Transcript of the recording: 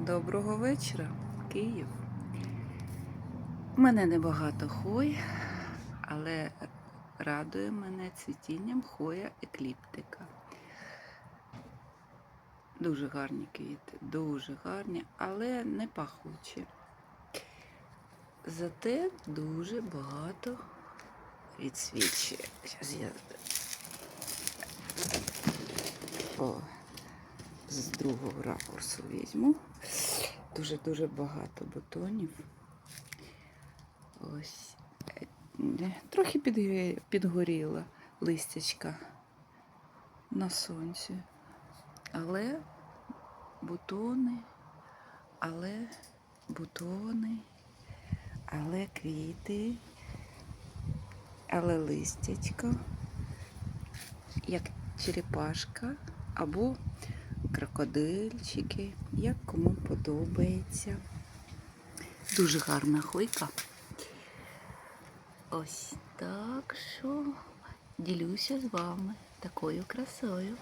Доброго вечора, Київ. У мене небагато хой, але радує мене цвітінням хоя екліптика. Дуже гарні квіти, дуже гарні, але не пахучі. Зате дуже багато відсвічує. Зараз я О, з другого ракурсу візьму. Дуже-дуже багато бутонів. Ось. Е, Трохи підгоріла листячка на сонці. Але бутони, але бутони, але квіти, але листячко, як черепашка або крокодильчики, як кому подобається. Дуже гарна хойка. Ось так що ділюся з вами такою красою.